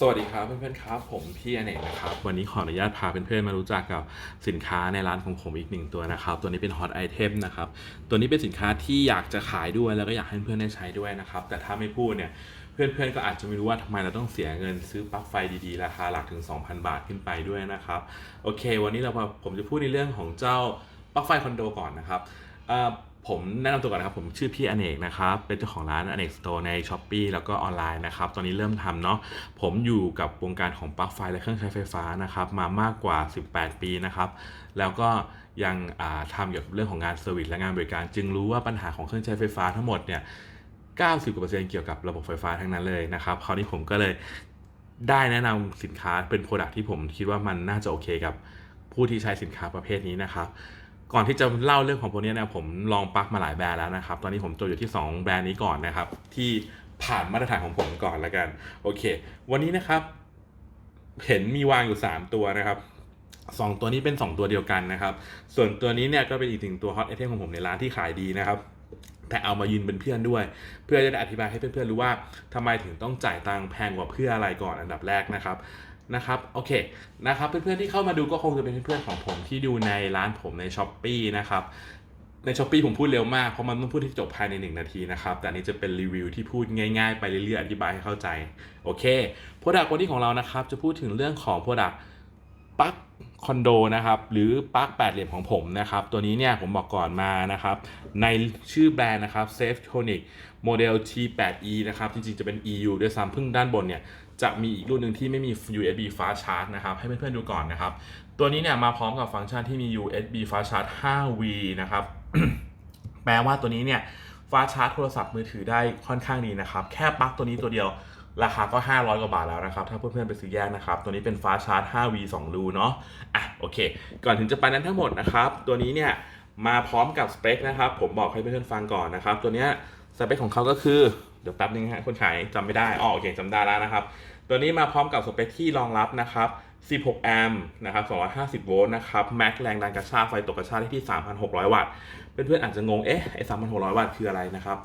สวัสดีครับเพื่อนๆครับ ผมพี่อเนกนะครับวันนี้ขออนุญาตพาเพื่อนๆมารู้จักกับสินค้าในร้านของผมอีกหนึ่งตัวนะครับ ตัวนี้เป็นฮอตไอเทมนะครับตัวนี้เป็นสินค้าที่อยากจะขายด้วยแล้วก็อยากให้เพื่อนๆได้ใช้ด้วยนะครับแต่ถ้าไม่พูดเนี่ยเพื่อนๆก็อาจจะไม่รู้ว่าทำไมเราต้องเสียเงินซื้อปลั๊กไฟดีๆ ราคาหลักถึง 2,000 บาทขึ้นไปด้วยนะครับโอเค วันนี้เราผมจะพูดในเรื่องของเจ้าปลั๊กไฟคอนโดก่อนนะครับ ผมแนะนำตัวก่อนนะครับ ผมชื่อพี่อเนกนะครับ เป็นเจ้าของร้านอเนกสโตร์ใน s h อ p e e แล้วก็ออนไลน์นะครับ ตอนนี้เริ่มทำเนาะผมอยู่กับวงการของปลั๊กไฟและเครื่องใช้ไฟฟ้านะครับ มามากกว่า 18 ปีนะครับ แล้วก็ยังทำเกี่ยวกับเรื่องของงานเซอร์วิสและงานบริการ จึงรู้ว่าปัญหาของเครื่องใช้ไฟฟ้าทั้งหมดเนี่ย 90กว่าเปอร์เซ็นต์เกี่ยวกับระบบไฟฟ้าทั้งนั้นเลยนะครับคราวนี้ผมก็เลยได้แนะนำสินค้าเป็นโปรดักที่ผมคิดว่ามันน่าจะโอเคกับผู้ที่ใช้สินค้าประเภทนี้นะครับ ก่อนที่จะเล่าเรื่องของพวกนี้นี่ยผมลองปักมาหลายแบรนด์แล้วนะครับ ตอนนี้ผมตัวอยู่ที่ 2 แบรนด์นี้ก่อนนะครับ ที่ผ่านมาตรฐานของผมก่อนแล้วกัน โอเค วันนี้นะครับ เห็นมีวางอยู่ 3 ตัวนะครับสองตัวนี้เป็น 2 ตัวเดียวกันนะครับ ส่วนตัวนี้เนี่ยก็เป็นอีกหนึ่งตัวฮอตไอเทมของผมในร้านที่ขายดีนะครับ แต่เอามายืนเป็นเพื่อนด้วย เพื่อจะได้อธิบายให้เพื่อนๆรู้ว่าทำไมถึงต้องจ่ายตังค์แพงกว่าเพื่ออะไรก่อนอันดับแรกนะครับ นะครับโอเคนะครับเพื่อนๆที่เข้ามาดูก็คงจะเป็นเพื่อนๆของผมที่ดูในร้านผมใน s h อ p e e นะครับใน s h อ p e e ผมพูดเร็วมาก เพราะมันต้องพูดที่จบภายใน 1 นาทีนะครับ แต่นนี้จะเป็นรีวิวที่พูดง่ายๆ ไปเรื่อยๆ อธิบายให้เข้าใจ โอเคโปรดักต์วันนี้ของเรานะครับ จะพูดถึงเรื่องของโปรดักต์ปักคอนโดนะครับหรือปักแปดเหลี่ยมของผมนะครับ ตัวนี้เนี่ยผมบอกก่อนมานะครับ ในชื่อแบรนด์นะครับ Safe Tonic โมเดล T8E นะครับ จริงๆ จะเป็น EU ด้วยซ้ำพิ่งด้านบนเนี่ย จะมีอีกรุ่นหนึ่งที่ไม่มี USB fast charge นะครับ ให้เพื่อนๆดูก่อนนะครับ ตัวนี้เนี่ยมาพร้อมกับฟังก์ชันที่มี USB fast charge 5V นะครับ แปลว่าตัวนี้เนี่ยฟ้าชาร์จโทรศัพท์มือถือได้ค่อนข้างดีนะครับ แค่ปลั๊กตัวนี้ตัวเดียวราคาก็ 500 กว่าบาทแล้วนะครับ ถ้าเพื่อนๆไปซื้อแยกนะครับ ตัวนี้เป็นฟ้าชาร์จ 5V 2รูเนาะอะโอเค ก่อนถึงจะไปนั้นทั้งหมดนะครับ ตัวนี้เนี่ยมาพร้อมกับสเปคนะครับ ผมบอกให้เพื่อนๆฟังก่อนนะครับ ตัวเนี้ยสเปคของเขาก็คือ ดี๋ยวแป๊บนึงฮะคนขายจำไม่ได้อ๋อโอเคจำได้แล้วนะครับ ตัวนี้มาพร้อมกับสเปคที่รองรับนะครับ 16 แอมป์นะครับ 250 โวลต์นะครับ แม็กแรงดันกระชากไฟตกกระชากได้ที่ 3,600 วัตต์ เพื่อนๆอาจจะงง เอ๊ะ ไอ้ 3,600 วัตต์คืออะไรนะครับ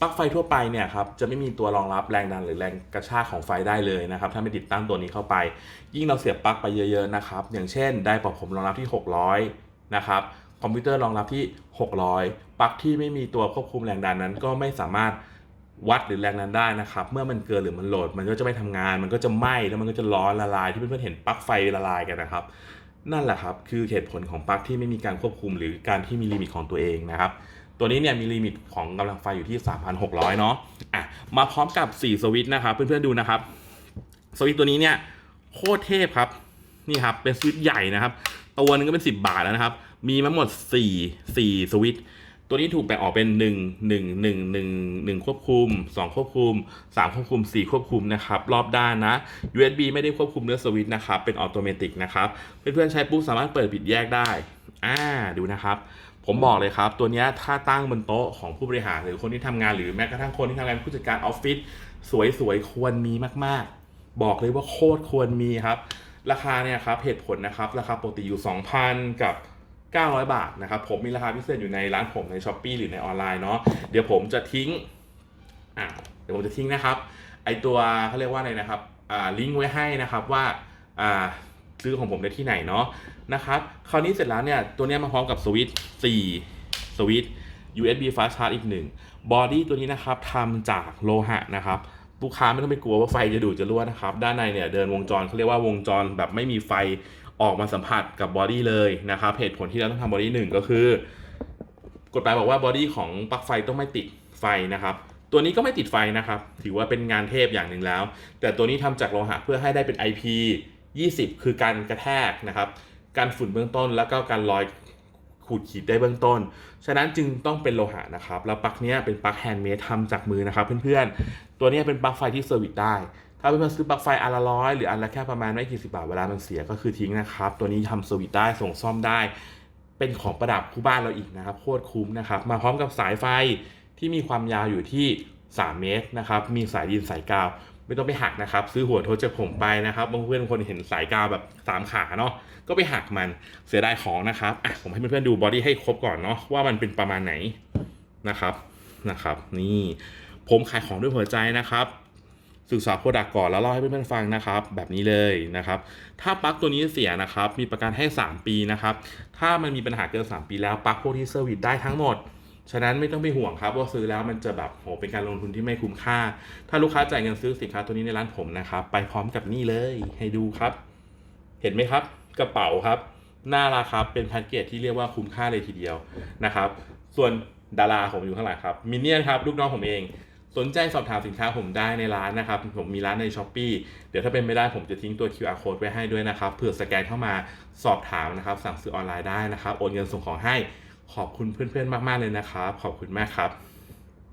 ปลั๊กไฟทั่วไปเนี่ยครับจะไม่มีตัวรองรับแรงดันหรือแรงกระชากของไฟได้เลยนะครับถ้าไม่ติดตั้งตัวนี้เข้าไป ยิ่งเราเสียบปลั๊กไปเยอะๆนะครับอย่างเช่น ได้ปรับผมรองรับที่ 600 นะครับคอมพิวเตอร์รองรับที่ 600 ปลั๊กที่ไม่มีตัวควบคุมแรงดันนั้นก็ไม่สามารถ วัดหรือแรงดันได้นะครับ เมื่อมันเกินหรือมันโหลด มันก็จะไม่ทำงาน มันก็จะไหม้แล้วมันก็จะร้อนละลายที่เพื่อนๆเห็นปลั๊กไฟละลายกันนะครับ นั่นแหละครับคือเหตุผลของปลั๊กที่ไม่มีการควบคุมหรือการที่มีลิมิตของตัวเองนะครับ ตัวนี้เนี่ยมีลิมิตของกำลังไฟอยู่ที่ 3,600 เนาะอะมาพร้อมกับ 4 สวิตช์นะครับ เพื่อนๆดูนะครับ สวิตช์ตัวนี้เนี่ยโคตรเทพครับนี่ครับเป็นสวิตช์ใหญ่นะครับ ตัวนึงก็เป็น 10 บาทแล้วนะครับ มีมาหมด 4 4 สวิตช์ ตัวนี้ถูกแบ่งออกเป็น 1 1 1 1 1 ควบคุม 2 ควบคุม 3 ควบคุม 4 ควบคุมนะครับ รอบด้านนะ USB ไม่ได้ควบคุมเนื้อสวิตช์นะครับ เป็นออโตเมติกนะครับ เพื่อนๆใช้ปุ๊บสามารถเปิดปิดแยกได้ อ่า ดูนะครับ ผมบอกเลยครับ ตัวนี้ถ้าตั้งบนโต๊ะของผู้บริหารหรือคนที่ทำงานหรือแม้กระทั่งคนที่ทำงานเป็นผู้จัดการออฟฟิศสวยๆควรมีมากๆ บอกเลยว่าโคตรควรมีครับ ราคาเนี่ยครับเหตุผลนะครับ ราคาปกติอยู่ 2,000 กับ 900 บาทนะครับผมมีราคาพิเศษอยู่ในร้านผมใน s h อ p e e หรือในออนไลน์เนาะเดี๋ยวผมจะทิ้งอะเดี๋ยวผมจะทิ้งนะครับไอตัวเขาเรียกว่าอะไรนะครับอ่าลิงก์ไว้ให้นะครับว่าอ่าซื้อของผมได้ที่ไหนเนาะนะครับคราวนี้เสร็จแล้วเนี่ยตัวนี้มาพร้อมกับสวิตช์4สวิตช์ USB fast charge อีกหนึ่งบอดี้ตัวนี้นะครับทำจากโลหะนะครับลูกค้าไม่ต้องไปกลัวว่าไฟจะดูดจะรั่วนะครับ ด้านในเนี่ยเดินวงจรเขาเรียกว่าวงจรแบบไม่มีไฟ ออกมาสัมผัสกับบอดี้เลยนะครับเหตุผลที่เราต้องทำบอดี้หนึ่งก็คือกฎหมายบอกว่าบอดี้ของปลั๊กไฟต้องไม่ติดไฟนะครับ ตัวนี้ก็ไม่ติดไฟนะครับ ถือว่าเป็นงานเทพอย่างหนึ่งแล้ว แต่ตัวนี้ทำจากโลหะเพื่อให้ได้เป็น IP 20 คือการกระแทกนะครับ การฝุ่นเบื้องต้นแล้วก็การลอยขูดขีดได้เบื้องต้น ฉะนั้นจึงต้องเป็นโลหะนะครับ แล้วปลั๊กเนี้ยเป็นปลั๊กแฮนด์เมดทำจากมือนะครับเพื่อนๆ ตัวนี้เป็นปลั๊กไฟที่เซอร์วิสได้ ถ้าเพื่อนๆซื้อปลั๊กไฟอันละร้อยหรืออันละแค่ประมาณไม่กี่สิบบาทเวลามันเสียก็คือทิ้งนะครับ ตัวนี้ทำเซอร์วิสได้ส่งซ่อมได้ เป็นของประดับคู่บ้านเราอีกนะครับโคตรคุ้มนะครับมาพร้อมกับสายไฟที่มีความยาวอยู่ที่ 3 เมตรนะครับมีสายดินสายกาว ไม่ต้องไปหักนะครับ ซื้อหัวโทรจากผมไปนะครับบางเพื่อนบางคนเห็นสายกาวแบบ 3 ขาเนาะก็ไปหักมันเสียดายของนะครับอะผมให้เพื่อนๆดูบอดี้ให้ครบก่อนเนาะว่ามันเป็นประมาณไหนนะครับนะครับ นี่ผมขายของด้วยหัวใจนะครับ ศึกษาโปรดักก่อนแล้วเล่าให้เพื่อนๆฟังนะครับ แบบนี้เลยนะครับ ถ้าปลั๊กตัวนี้เสียนะครับ มีประกันให้ 3 ปีนะครับ ถ้ามันมีปัญหาเกิน 3 ปีแล้วปลั๊กพวกที่เซอร์วิสได้ทั้งหมด ฉะนั้นไม่ต้องไปห่วงครับ ว่าซื้อแล้วมันจะแบบโหเป็นการลงทุนที่ไม่คุ้มค่า ถ้าลูกค้าจ่ายเงินซื้อสินค้าตัวนี้ในร้านผมนะครับ ไปพร้อมกับนี่เลยให้ดูครับ เห็นไหมครับ กระเป๋าครับน่ารักครับเป็นแพ็กเกจที่เรียกว่าคุ้มค่าเลยทีเดียวนะครับ ส่วนดาราผมอยู่ข้างหลังครับมินเนี่ยนครับลูกน้องผมเอง สนใจสอบถามสินค้าผมได้ในร้านนะครับ ผมมีร้านใน s h อ p e e เดี๋ยวถ้าเป็นไม่ได้ผมจะทิ้งตัว QR code ไว้ให้ด้วยนะครับเผื่อสแกนเข้ามาสอบถามนะครับ สั่งซื้อออนไลน์ได้นะครับ โอนเงินส่งของให้ขอบคุณเพื่อนๆมากๆเลยนะครับ ขอบคุณมากครับ